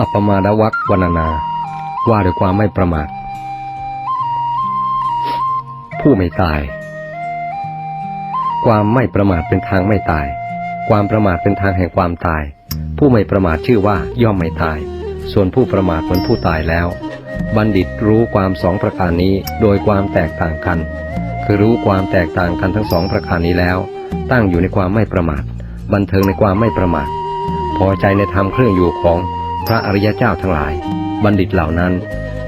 อัปมาดวักวรรณนา ว่าด้วยความไม่ประมาท ผู้ไม่ตาย ความไม่ประมาทเป็นทางไม่ตาย ความประมาทเป็นทางแห่งความตาย ผู้ไม่ประมาทชื่อว่าย่อมไม่ตาย ส่วนผู้ประมาทเหมือนผู้ตายแล้ว บัณฑิตรู้ความสองประการนี้โดยความแตกต่างกัน คือรู้ความแตกต่างกันทั้งสองประการนี้แล้ว ตั้งอยู่ในความไม่ประมาท บันเทิงในความไม่ประมาท พอใจในธรรมเครื่องอยู่ของ พระอริยเจ้าทั้งหลาย บัณฑิตเหล่านั้น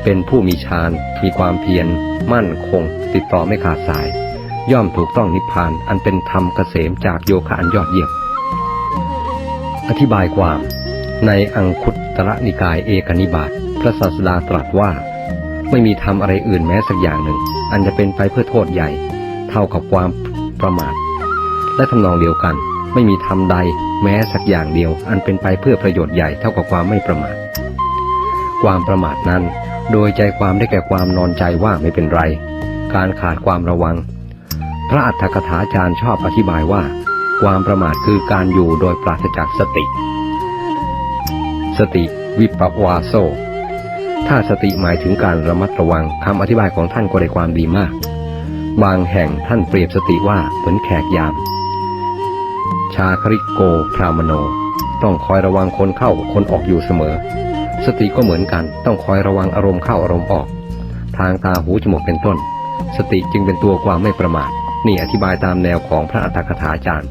เป็นผู้มีฌานมีความเพียร มั่นคง ติดต่อไม่ขาดสาย ย่อมถูกต้องนิพพานอันเป็นธรรมเกษมจากโยคะอันยอดเยี่ยมอธิบายความในอังคุตตรนิกายเอกนิบาตพระศาสดาตรัสว่า ไม่มีธรรมอะไรอื่นแม้สักอย่างหนึ่ง อันจะเป็นไปเพื่อโทษใหญ่ เท่ากับความประมาท และทำนองเดียวกัน ไม่มีธรรมใด แม้สักอย่างเดียว อันเป็นไปเพื่อประโยชน์ใหญ่เท่ากับความไม่ประมาท ความประมาทนั้น โดยใจความได้แก่ความนอนใจว่าไม่เป็นไร การขาดความระวัง พระอัฏฐกถาจารย์ชอบอธิบายว่า ความประมาทคือการอยู่โดยปราศจากสติ สติวิปวาโซ ถ้าสติหมายถึงการระมัดระวังคำอธิบายของท่านก็ได้ความดีมาก บางแห่งท่านเปรียบสติว่าเหมือนแขกยาม ชาคริโกพรามโน ต้องคอยระวังคนเข้าคนออกอยู่เสมอ สติก็เหมือนกัน ต้องคอยระวังอารมณ์เข้าอารมณ์ออก ทางตาหูจมูกเป็นต้น สติจึงเป็นตัวความไม่ประมาท นี่อธิบายตามแนวของพระอัฏฐกถาจารย์